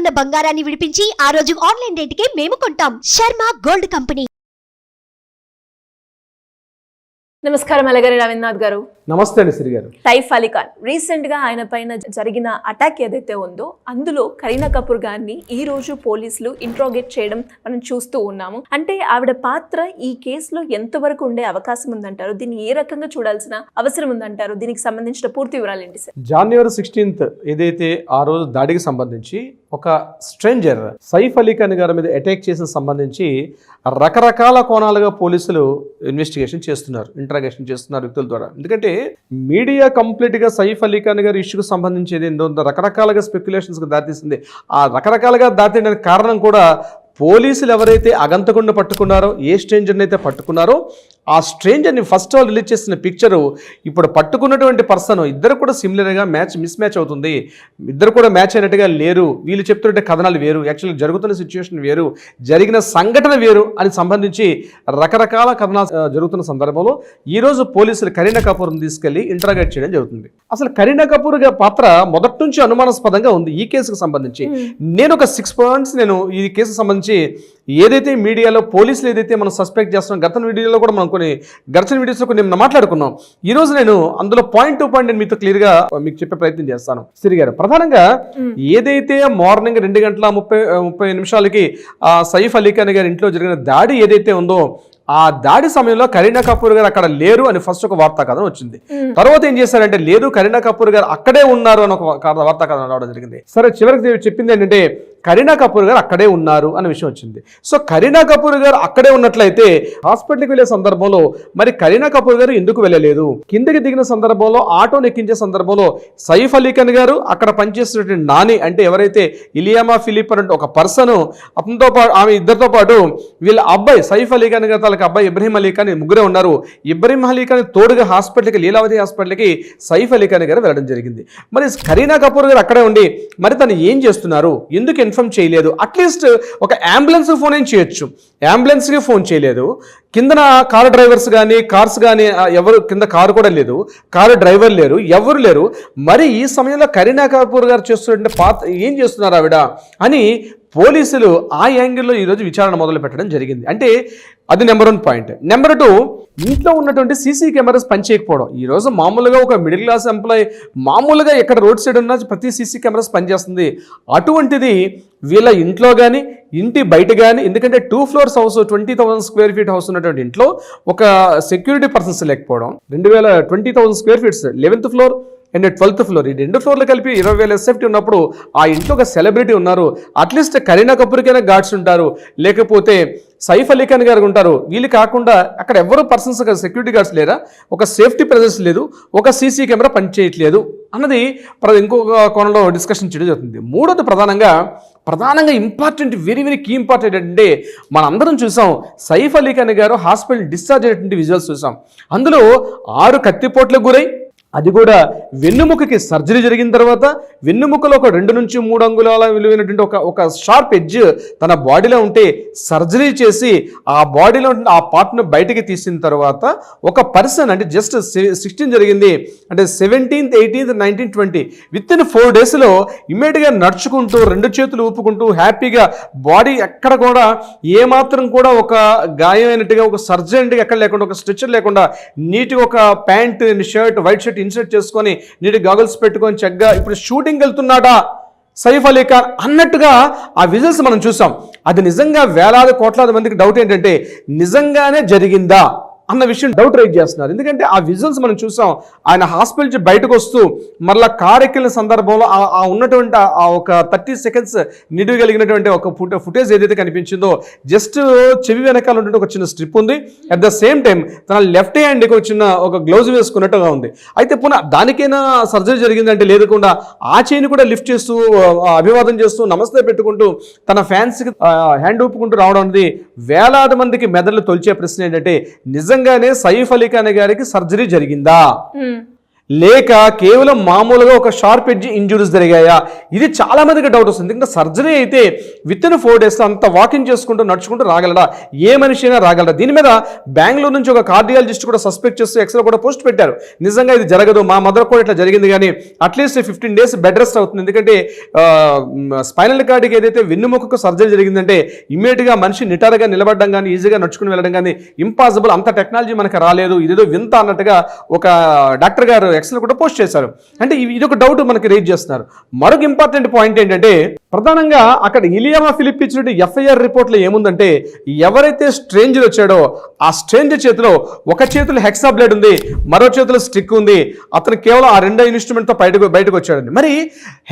ఉన్న బంగారాన్ని విడిపించి ఆ రోజు ఆన్లైన్ రేటుకే మేము కొంటాం. Sharma gold company. నమస్కారం అలగారి రవీంద్రనాథ్ గారు. నమస్తే అండి సిరి గారు. సైఫ్ అలీ ఖాన్. రీసెంట్గా ఆయన పైన జరిగిన అటాక్ ఏదైతే ఉందో అందులో కరీనా కపూర్ గారిని ఈ రోజు పోలీసులు ఇంట్రోగేట్ చేయడం మనం చూస్తూ ఉన్నాము. అంటే ఆవిడ పాత్ర ఈ కేసులో ఎంతవరకు ఉండే అవకాశం ఉందంటారు? దీన్ని ఏ రకంగా చూడాల్సిన అవసరం ఉందంటారు? దీనికి సంబంధించిన పూర్తి వివరాలు ఏంటి సార్? జనవరి సిక్స్టీన్త్ ఏదైతే ఆ రోజు దాడికి సంబంధించి ఒక స్ట్రేంజర్ సైఫ్ అలీ ఖాన్ గారి మీద అటాక్ చేసిన సంబంధించి రకరకాల కోణాలుగా పోలీసులు ఇన్వెస్టిగేషన్ చేస్తున్నారు ఇంట్రాగేషన్ చేస్తున్నారు వ్యక్తుల ద్వారా. ఎందుకంటే మీడియా కంప్లీట్గా సైఫ్ అలీ ఖాన్ గారి ఇష్యూకి సంబంధించి ఏదేందో రకరకాలుగా స్పెక్యులేషన్స్కి దారితీసింది. ఆ రకరకాలుగా దారితీయడానికి కారణం కూడా పోలీసులు ఎవరైతే అగంతకుండా పట్టుకున్నారో ఏ స్ట్రేంజర్ని అయితే పట్టుకున్నారో ఆ స్ట్రేంజర్ని ఫస్ట్ ఆల్ రిలీజ్ చేసిన పిక్చరు ఇప్పుడు పట్టుకున్నటువంటి పర్సన్ ఇద్దరు కూడా సిమిలర్గా మ్యాచ్ మిస్ మ్యాచ్ అవుతుంది. ఇద్దరు కూడా మ్యాచ్ అయినట్టుగా లేరు. వీళ్ళు చెప్తుంటే కథనాలు వేరు. యాక్చువల్గా జరుగుతున్న సిచ్యువేషన్ వేరు. జరిగిన సంఘటన వేరు అని సంబంధించి రకరకాల కథనాలు జరుగుతున్న సందర్భంలో ఈరోజు పోలీసులు కరీనా కపూర్ని తీసుకెళ్ళి ఇంటరాగేట్ చేయడం జరుగుతుంది. అసలు కరీనా కపూర్ గారి పాత్ర మొదటి నుంచి అనుమానాస్పదంగా ఉంది ఈ కేసుకు సంబంధించి. నేను ఒక సిక్స్ పాయింట్స్ నేను ఈ కేసుకు సంబంధించి ఏదైతే మీడియాలో పోలీసులు ఏదైతే మనం సస్పెక్ట్ చేస్తున్నాం గత వీడియోలో కూడా మనం కొన్ని గడిచిన వీడియోస్లో కొన్ని మనం మాట్లాడుకున్నాం. ఈ రోజు నేను అందులో పాయింట్ టు పాయింట్ నేను మీతో క్లియర్గా మీకు చెప్పే ప్రయత్నం చేస్తాను. సిరి గారు ప్రధానంగా ఏదైతే మార్నింగ్ రెండు గంటల ముప్పై ముప్పై నిమిషాలకి ఆ సైఫ్ అలీ ఖాన్ గారి ఇంట్లో జరిగిన దాడి ఏదైతే ఉందో ఆ దాడి సమయంలో కరీనా కపూర్ గారు అక్కడ లేరు అని ఫస్ట్ ఒక వార్తా కథనం వచ్చింది. తర్వాత ఏం చేశారంటే లేదు కరీనా కపూర్ గారు అక్కడే ఉన్నారు అని ఒక వార్తా కథనం రావడం జరిగింది. సరే చివరికి చెప్పింది ఏంటంటే కరీనా కపూర్ గారు అక్కడే ఉన్నారు అనే విషయం వచ్చింది. సో కరీనా కపూర్ గారు అక్కడే ఉన్నట్లయితే హాస్పిటల్కి వెళ్ళే సందర్భంలో మరి కరీనా కపూర్ గారు ఎందుకు వెళ్ళలేదు? కిందకి దిగిన సందర్భంలో ఆటోని ఎక్కించే సందర్భంలో సైఫ్ అలీ ఖాన్ గారు అక్కడ పనిచేస్తున్నటువంటి నాని అంటే ఎవరైతే ఇలియామా ఫిలిప్ అనే ఒక పర్సన్ అతనితో పాటు ఆమె ఇద్దరితో పాటు వీళ్ళ అబ్బాయి సైఫ్ అలీ ఖాన్ గారు తాలూకు అబ్బాయి ఇబ్రహీం అలీ ఖాన్ ముగ్గురే ఉన్నారు. ఇబ్రహీం అలీ ఖాన్ తోడుగా హాస్పిటల్కి లీలావతి హాస్పిటల్కి సైఫ్ అలీ ఖాన్ గారు వెళ్ళడం జరిగింది. మరి కరీనా కపూర్ గారు అక్కడే ఉండి మరి తను ఏం చేస్తున్నారు? ఎందుకు ఇన్ఫామ్ చేయలేదు. అట్లీస్ట్ ఒక అంబులెన్స్ ఫోన్ ఏం చేయొచ్చు. అంబులెన్స్కి ఫోన్ చేయలేదు. కిందన కార్ డ్రైవర్స్ కానీ కార్స్ కానీ ఎవరు కింద కారు కూడా లేదు. కారు డ్రైవర్ లేరు ఎవరు లేరు. మరి ఈ సమయంలో కరీనా కపూర్ గారు చేస్తున్నటువంటి పాత్ర ఏం చేస్తున్నారు ఆవిడ? అని పోలీసులు ఆ యాంగిల్లో ఈరోజు విచారణ మొదలు పెట్టడం జరిగింది. అంటే అది number one point. Number two ఇంట్లో ఉన్నటువంటి సీసీ కెమెరాస్ పనిచేయకపోవడం. ఈరోజు మామూలుగా ఒక మిడిల్ క్లాస్ ఎంప్లాయీ మామూలుగా ఎక్కడ రోడ్ సైడ్ ఉన్న ప్రతి సీసీ కెమెరాస్ పనిచేస్తుంది. అటువంటిది వీళ్ళ ఇంట్లో కానీ ఇంటి బయట కానీ ఎందుకంటే two floors house twenty thousand square feet house ఉన్నటువంటి ఇంట్లో ఒక సెక్యూరిటీ పర్సన్స్ లేకపోవడం. రెండు వేల twenty thousand square feets eleventh floor and twelfth floor. ఈ రెండు ఫ్లోర్లు కలిపి ఇరవై వేల సేఫ్టీ ఉన్నప్పుడు ఆ ఇంట్లో ఒక సెలబ్రిటీ ఉన్నారు. అట్లీస్ట్ కరీనా కపూర్కైనా గార్డ్స్ ఉంటారు. లేకపోతే సైఫ్ అలీ ఖాన్ గారు ఉంటారు. వీళ్ళు కాకుండా అక్కడ ఎవరు పర్సన్స్ సెక్యూరిటీ గార్డ్స్ లేరా? ఒక సేఫ్టీ ప్రెజెన్స్ లేదు. ఒక సీసీ కెమెరా పనిచేయట్లేదు అన్నది ఇంకొక కోణంలో డిస్కషన్ చేయడం జరుగుతుంది. మూడోది ప్రధానంగా ప్రధానంగా important very very key important అంటే మనందరం చూసాం సైఫ్ అలీ ఖాన్ గారు హాస్పిటల్ డిశ్చార్జ్ అయినటువంటి విజువల్స్ చూసాం. అందులో ఆరు కత్తిపోట్లకు గురై అది కూడా వెన్నుముకకి సర్జరీ జరిగిన తర్వాత వెన్నుముకలో ఒక రెండు నుంచి మూడు అంగుళాల విలువైనటువంటి ఒక ఒక షార్ప్ ఎడ్జ్ తన బాడీలో ఉంటే సర్జరీ చేసి ఆ బాడీలో ఆ పార్ట్ను బయటికి తీసిన తర్వాత ఒక పర్సన్ అంటే జస్ట్ సిక్స్టీన్ జరిగింది. అంటే seventeenth eighteenth nineteen twenty within four డేస్లో ఇమ్మీడియట్గా నడుచుకుంటూ రెండు చేతులు ఊపుకుంటూ హ్యాపీగా బాడీ ఎక్కడ కూడా ఏమాత్రం కూడా ఒక గాయమైనట్టుగా ఒక సర్జరీగా ఎక్కడ లేకుండా ఒక స్ట్రెచర్ లేకుండా నీట్గా ఒక pant shirt white shirt insert చేసుకొని నీటి గాగుల్స్ పెట్టుకొని చక్కగా ఇప్పుడు షూటింగ్ వెళ్తున్నాడా సైఫ్ అలీ ఖాన్ అన్నట్టుగా ఆ విజువల్స్ మనం చూసాం. అది నిజంగా వేలాది కోట్లాది మందికి డౌట్ ఏంటంటే నిజంగానే జరిగిందా? అన్న విషయం డౌట్ రైజ్ చేస్తున్నారు. ఎందుకంటే ఆ విజువల్స్ మనం చూసాం ఆయన హాస్పిటల్ నుంచి బయటకు వస్తూ మరలా కార్ ఎక్కిన సందర్భంలో ఆ- ఉన్నటువంటి ఆ- ఒక థర్టీ సెకండ్స్ నిడివి కలిగినటువంటి ఒక ఫుట ఫుటేజ్ ఏదైతే కనిపించిందో జస్ట్ చెవి వెనకాల ఉన్నటువంటి ఒక చిన్న స్ట్రిప్ ఉంది. అట్ ద సేమ్ టైం తన లెఫ్ట్ హ్యాండ్కి ఒక చిన్న ఒక గ్లౌజ్ వేసుకున్నట్టుగా ఉంది. అయితే పునః దానికైనా సర్జరీ జరిగిందంటే లేదకుండా ఆ చేయిని కూడా లిఫ్ట్ చేస్తూ అభివాదం చేస్తూ నమస్తే పెట్టుకుంటూ తన ఫ్యాన్స్కి హ్యాండ్ ఊపుకుంటూ రావడం అనేది వేలాది మందికి మెదళ్ళు తొలిచే ప్రశ్న ఏంటంటే నిజంగా నిజంగానే సైఫ్ అలీ ఖాన్ గారికి సర్జరీ జరిగిందా? లేక కేవలం మామూలుగా ఒక షార్ప్ ఎడ్జ్ ఇంజురీస్ జరిగాయా? ఇది చాలామందికి డౌట్ వస్తుంది. ఎందుకంటే సర్జరీ అయితే విత్ ఇన్ ఫోర్ డేస్ అంత వాకింగ్ చేసుకుంటూ నడుచుకుంటూ రాగలడా? ఏ మనిషి అయినా రాగలడా? దీని మీద బెంగళూరు నుంచి ఒక కార్డియాలజిస్ట్ కూడా సస్పెక్ట్ చేస్తూ ఎక్స్రే కూడా పోస్ట్ పెట్టారు. నిజంగా ఇది జరగదు. మా మదర్ కూడా ఇట్లా జరిగింది కానీ at least fifteen days bed rest అవుతుంది. ఎందుకంటే స్పైనల్ కార్డ్కి ఏదైతే వెన్నుముకకు సర్జరీ జరిగిందంటే ఇమ్మీడియట్గా మనిషి నిటారుగా నిలబడడం కానీ ఈజీగా నడుచుకుని వెళ్ళడం కానీ ఇంపాసిబుల్ అంత టెక్నాలజీ మనకు రాలేదు. ఇదేదో వింత అన్నట్టుగా ఒక డాక్టర్ గారు ఎక్స్రే కూడా పోస్ట్ చేశారు. అంటే ఇది ఒక డౌట్ మనకి రేజ్ చేస్తున్నారు. మరొక ఇంపార్టెంట్ పాయింట్ ఏంటంటే ప్రధానంగా అక్కడ ఇలియామా ఫిలిప్ ఇచ్చినట్టు ఎఫ్ఐఆర్ రిపోర్ట్లో ఏముందంటే ఎవరైతే స్ట్రేంజర్ వచ్చాడో ఆ స్ట్రేంజర్ చేతిలో ఒక చేతిలో హెక్సా బ్లేడ్ ఉంది మరో చేతిలో స్టిక్ ఉంది. అతను కేవలం ఆ రెండో ఇన్స్ట్రుమెంట్తో బయటకు బయటకు వచ్చాడండి. మరి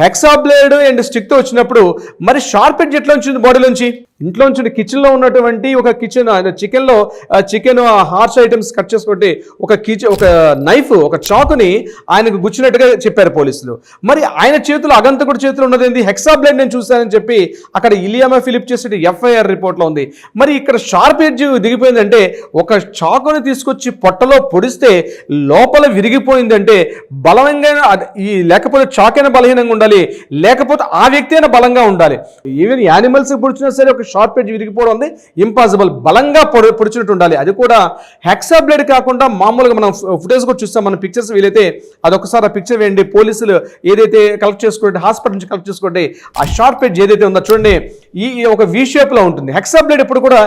హెక్సా బ్లేడ్ అండ్ స్టిక్తో వచ్చినప్పుడు మరి షార్ప్ ఎడ్జ్ ఎట్లా వచ్చింది బాడీలోంచి? ఇంట్లోంచి కిచెన్లో ఉన్నటువంటి ఒక కిచెన్ చికెన్లో చికెన్ హార్ష్ ఐటమ్స్ కట్ చేసుకుంటే ఒక కిచెన్ ఒక నైఫ్ ఒక చాకుని ఆయనకు గుచ్చినట్టుగా చెప్పారు పోలీసులు. మరి ఆయన చేతిలో అగంతకుడి చేతిలో ఉన్నది ఏంది? హెక్సా బ్లేడ్ నేను చూశానని చెప్పి అక్కడ ఇలియామా ఫిలిప్ చేసే ఎఫ్ఐఆర్ రిపోర్ట్లో ఉంది. మరి ఇక్కడ షార్ప్ ఎడ్జ్ దిగిపోయిందంటే ఒక చాకుని తీసుకొచ్చి పొట్టలో పొడిస్తే లోపల విరిగిపోయిందంటే బలంగా అది- ఈ లేకపోతే చాకైనా బలహీనంగా ఉండాలి లేకపోతే ఆ వ్యక్తి అయినా బలంగా ఉండాలి. ఈవెన్ యానిమల్స్ పొడిచినా సరే ఒక షార్ప్ ఎడ్జ్ విరిగిపోవడం ఉంది ఇంపాసిబుల్ బలంగా పొడి పొడిచినట్టు ఉండాలి. అది కూడా హెక్సా బ్లేడ్ కాకుండా మామూలుగా మనం ఫుటేజ్ కూడా చూస్తాం మన పిక్చర్స్ వీలైతే అదొకసారి ఆ పిక్చర్ వేయండి. పోలీసులు ఏదైతే కలెక్ట్ చేసుకోండి హాస్పిటల్ నుంచి కలెక్ట్ చేసుకోండి ఆ షార్ట్ పేజ్ ఏదైతే ఉందో చూడండి. ఈ ఒక వి షేప్లో ఉంటుంది. హెక్సా బ్లేడ్ ఎప్పుడు కూడా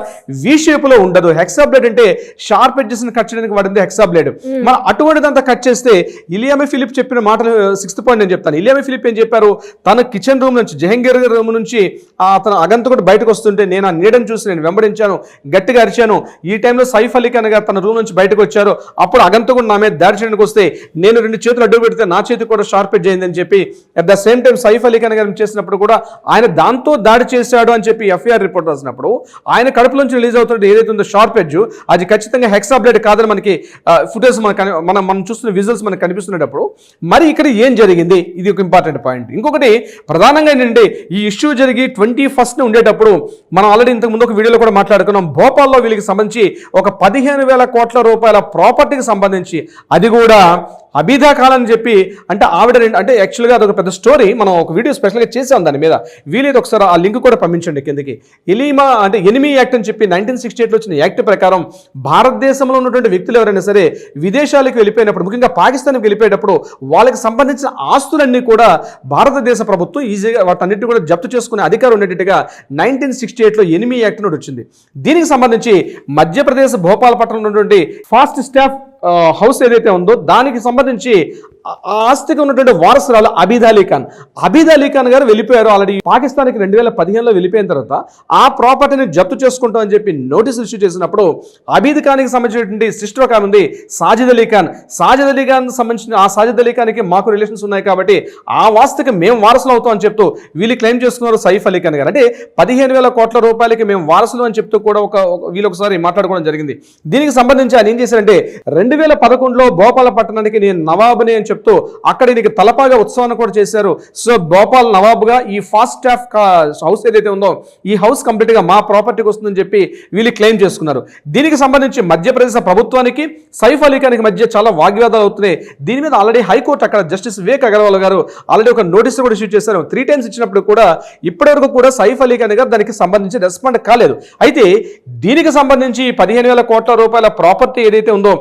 వి షేప్లో ఉండదు. హెక్సా బ్లేడ్ అంటే షార్ప్ ఎడ్జెస్ కట్ చేయడానికి వాడింది హెక్సా బ్లేడ్ మనం అటువంటిదంతా కట్ చేస్తే ఇలియామే ఫిలిప్ చెప్పిన మాటలు సిక్స్త్ పాయింట్ నేను చెప్తాను. ఇలియామే ఫిలిప్ ఏం చెప్పారు? తన కిచెన్ రూమ్ నుంచి జహంగీర్ రూమ్ నుంచి అతను అగంతకుడు బయటకు వస్తుంటే నేను ఆ నీడని చూసి నేను వెంబడించాను గట్టిగా అరిచాను. ఈ టైంలో సైఫ్ అలీ ఖాన్ గారు తన రూమ్ నుంచి బయటకు వచ్చారు. అప్పుడు అగంతకుడు నా మీద దాడి చేయడానికి వస్తే నేను రెండు చేతులు అడ్డు పెడితే నా చేతి కూడా షార్ప్ ఎడ్జ్ అయిందని చెప్పి at the same time Saif Ali Khan గారు చేసినప్పుడు కూడా ఆయన దాంతో దాడి చేశాడు అని చెప్పి ఎఫ్ఐఆర్ రిపోర్ట్ రాసినప్పుడు ఆయన కడుపులోంచి రిలీజ్ అవుతున్నట్టు ఏదైతే ఉందో షార్ప్ ఎడ్జ్ అది ఖచ్చితంగా హెక్సాబ్లెడ్ కాదని మనకి ఫుటేజ్ మనకు మనం మనం చూస్తున్న విజువల్స్ మనకు కనిపిస్తున్నప్పుడు మరి ఇక్కడ ఏం జరిగింది? ఇది ఒక ఇంపార్టెంట్ పాయింట్ ఇంకొకటి ప్రధానంగా ఏంటంటే ఈ ఇష్యూ జరిగి ట్వంటీ ఫస్ట్ ఉండేటప్పుడు మనం ఆల్రెడీ ఇంతకు ముందు ఒక వీడియోలో కూడా మాట్లాడుకున్నాం. భోపాల్లో వీళ్ళకి సంబంధించి ఒక పదిహేను వేల కోట్ల రూపాయల ప్రాపర్టీకి సంబంధించి అది కూడా అబీదా కాలం అని చెప్పి అంటే ఆవిడ రెండు అంటే యాక్చువల్గా అదొక పెద్ద స్టోరీ మనం ఒక వీడియో స్పెషల్గా చేసాం దాని మీద. వీలైతే ఒకసారి ఆ లింక్ కూడా పంపించండి కిందకి. ఎలిమా అంటే ఎనిమి యాక్ట్ అని చెప్పి నైన్టీన్ సిక్స్టీ ఎయిట్లో వచ్చిన యాక్ట్ ప్రకారం భారతదేశంలో ఉన్నటువంటి వ్యక్తులు ఎవరైనా సరే విదేశాలకు వెళ్ళిపోయినప్పుడు ముఖ్యంగా పాకిస్తాన్కి వెళ్ళిపోయేటప్పుడు వాళ్ళకి సంబంధించిన ఆస్తులన్నీ కూడా భారతదేశ ప్రభుత్వం ఈజీగా వాటన్నిటిని కూడా జప్తు చేసుకునే అధికారం ఉండేటట్టుగా నైన్టీన్ సిక్స్టీ ఎయిట్లో ఎనిమి యాక్ట్ నోటి వచ్చింది. దీనికి సంబంధించి మధ్యప్రదేశ్ భోపాల్ పట్టణంలో ఉన్నటువంటి ఫాస్ట్ స్టాఫ్ హౌస్ ఏదైతే ఉందో దానికి సంబంధించి సంపాదించి ఆస్తికి ఉన్నటువంటి వారసురాలు అబీద్ అలీ ఖాన్. అబీద్ అలీ ఖాన్ గారు వెళ్ళిపోయారు ఆల్రెడీ. పాకిస్తాన్కి రెండు వేల పదిహేనులో వెళ్ళిపోయిన తర్వాత ఆ ప్రాపర్టీని జప్తు చేసుకుంటాం అని చెప్పి నోటీస్ ఇష్యూ చేసినప్పుడు అబీద్ ఖాన్కి సంబంధించినటువంటి సిస్టర్ ఖాన్ ఉంది సాజిద్ అలీ ఖాన్. సాజిద్ అలీ ఖాన్ సంబంధించిన ఆ సాజిద్ అలీ ఖాన్కి మాకు రిలేషన్స్ ఉన్నాయి కాబట్టి ఆ వాస్తుకి మేము వారసులు అవుతాం అని చెప్తూ వీళ్ళు క్లెయిమ్ చేసుకున్నారు సైఫ్ అలీ ఖాన్ గారు. అంటే పదిహేను వేల కోట్ల రూపాయలకి మేము వారసులు అని చెప్తూ కూడా ఒక ఒక- వీళ్ళు ఒకసారి మాట్లాడుకోవడం జరిగింది. దీనికి సంబంధించి ఆయన ఏం చేశారంటే రెండు వేల పదకొండులో భోపాల పట్టణానికి నేను నవాబుని అని చెప్తూ అక్కడ దీనికి తలపాగా ఉత్సవాన్ని కూడా చేశారు. సో భోపాల్ నవాబుగా ఈ ఫాస్ట్ స్టాఫ్ హౌస్ ఏదైతే ఉందో ఈ హౌస్ కంప్లీట్గా మా ప్రాపర్టీకి వస్తుందని చెప్పి వీళ్ళు క్లెయిమ్ చేసుకున్నారు. దీనికి సంబంధించి మధ్యప్రదేశ్ ప్రభుత్వానికి సైఫ్ అలీ ఖాన్కి మధ్య చాలా వాగ్వాదాలు అవుతున్నాయి. దీని మీద ఆల్రెడీ హైకోర్టు అక్కడ జస్టిస్ వివేక్ అగర్వాల్ గారు ఆల్రెడీ ఒక నోటీస్ కూడా ఇష్యూ చేశారు. త్రీ టైమ్స్ ఇచ్చినప్పుడు కూడా ఇప్పటివరకు కూడా సైఫ్ అలీ ఖాన్ గారు దానికి సంబంధించి రెస్పాండ్ కాలేదు. అయితే దీనికి సంబంధించి పదిహేను వేల కోట్ల రూపాయల ప్రాపర్టీ ఏదైతే ఉందో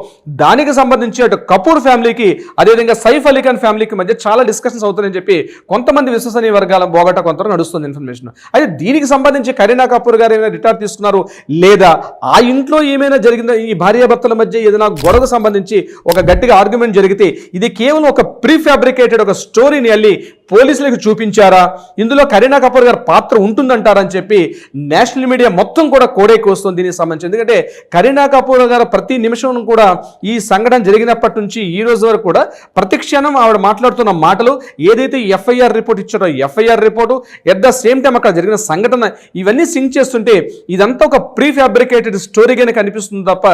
దానికి సంబంధించి అటు కపూర్ ఫ్యామిలీకి అదేవిధంగా సైఫ్ అలీ ఖాన్ ఫ్యామిలీకి మధ్య చాలా డిస్కషన్స్ అవుతున్నాయని చెప్పి కొంతమంది విశ్వసనీయ వర్గాల బోగట కొంత నడుస్తుంది ఇన్ఫర్మేషన్. అయితే దీనికి సంబంధించి కరీనా కపూర్ గారు ఏమైనా రిటైర్ తీసుకున్నారు లేదా ఆ ఇంట్లో ఏమైనా జరిగిన ఈ భార్యాభర్తల మధ్య ఏదైనా గొడవకు సంబంధించి ఒక గట్టిగా ఆర్గ్యుమెంట్ జరిగితే ఇది కేవలం ఒక ప్రీ ఫ్యాబ్రికేటెడ్ ఒక స్టోరీని వెళ్ళి పోలీసులకు చూపించారా? ఇందులో కరీనా కపూర్ గారి పాత్ర ఉంటుందంటారని చెప్పి నేషనల్ మీడియా మొత్తం కూడా కోడేకి వస్తుంది దీనికి సంబంధించి. ఎందుకంటే కరీనా కపూర్ గారు ప్రతి నిమిషం కూడా ఈ సంఘటన జరిగినప్పటి నుంచి ఈ రోజు వరకు కూడా ప్రతిక్షణం ఆవిడ మాట్లాడుతున్న మాటలు ఏదైతే ఎఫ్ఐఆర్ రిపోర్ట్ ఇచ్చారో FIR report at the same time అక్కడ జరిగిన సంఘటన ఇవన్నీ సింక్ చేస్తుంటే ఇదంతా ఒక ప్రీ ఫ్యాబ్రికేటెడ్ స్టోరీగానే కనిపిస్తుంది తప్ప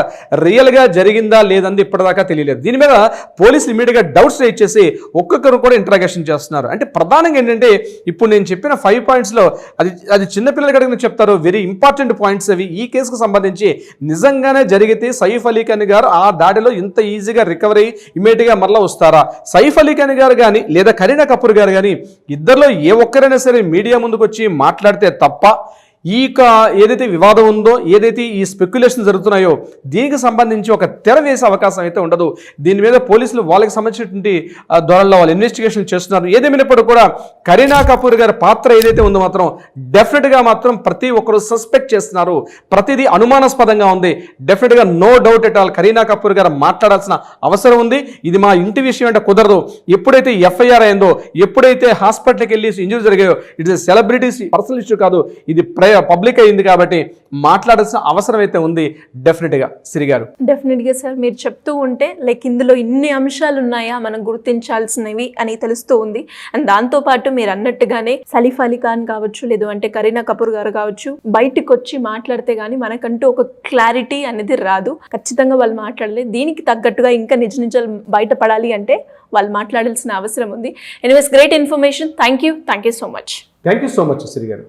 రియల్గా జరిగిందా లేదంది ఇప్పటిదాకా తెలియలేదు. దీని మీద పోలీసులు ఇమీడియట్గా డౌట్స్ రేట్ చేసి ఒక్కొక్కరు కూడా ఇంట్రాగేషన్ చేస్తున్నారు. అంటే ప్రధానంగా ఏంటంటే ఇప్పుడు నేను చెప్పిన ఫైవ్ పాయింట్స్లో అది అది చిన్నపిల్లలు అడిగిన చెప్తారు వెరీ ఇంపార్టెంట్ పాయింట్స్ అవి. ఈ కేసుకు సంబంధించి నిజంగానే జరిగితే సైఫ్ అలీ ఖాన్ గారు ఆ దాడిలో ఇంత ఈజీగా రికవరీ ఇమీడియట్గా మరలా వస్తారా? సైఫ్ అలీ ఖాన్ గారు కానీ లేదా కరీనా కపూర్ గారు కానీ ఇద్దరిలో ఏ ఒక్కరైనా సరే మీడియా ముందుకు వచ్చి మాట్లాడితే తప్ప ఈ ఏదైతే వివాదం ఉందో ఏదైతే ఈ స్పెక్యులేషన్ జరుగుతున్నాయో దీనికి సంబంధించి ఒక తెర వేసే అవకాశం అయితే ఉండదు. దీని మీద పోలీసులు వాళ్ళకి సంబంధించినటువంటి ధోరణిలో వాళ్ళు ఇన్వెస్టిగేషన్ చేస్తున్నారు. ఏదేమైనప్పుడు కూడా కరీనా కపూర్ గారి పాత్ర ఏదైతే ఉందో మాత్రం డెఫినెట్గా మాత్రం ప్రతి ఒక్కరు సస్పెక్ట్ చేస్తున్నారు. ప్రతిదీ అనుమానాస్పదంగా ఉంది. డెఫినెట్గా no doubt at all Kareena Kapoor గారు మాట్లాడాల్సిన అవసరం ఉంది. ఇది మా ఇంటి విషయం అంటే కుదరదు. ఎప్పుడైతే ఎఫ్ఐఆర్ అయిందో ఎప్పుడైతే హాస్పిటల్కి వెళ్ళి ఇంజరీ జరిగాయో it is celebrities personal issue కాదు. ఇది ప్ర పబ్లిక్ అయింది కాబట్టి మాట్లాడాల్సిన అవసరం అయితే ఉంది డెఫినెట్గా గారు. డెఫినెట్గా సార్ మీరు చెప్తూ ఉంటే లైక్ ఇందులో ఇన్ని అంశాలు ఉన్నాయా మనం గుర్తించాల్సినవి అని తెలుస్తూ ఉంది. అండ్ దాంతోపాటు మీరు అన్నట్టుగానే సలీఫ్ అలీ ఖాన్ కావచ్చు లేదు అంటే కరీనా కపూర్ గారు కావచ్చు బయటకు వచ్చి మాట్లాడితే గానీ మనకంటూ ఒక క్లారిటీ అనేది రాదు. ఖచ్చితంగా వాళ్ళు మాట్లాడలేదు దీనికి తగ్గట్టుగా ఇంకా నిజ నిజాలు బయటపడాలి అంటే వాళ్ళు మాట్లాడాల్సిన అవసరం ఉంది. Anyways great information thank you thank you so much thank you so much Siri గారు.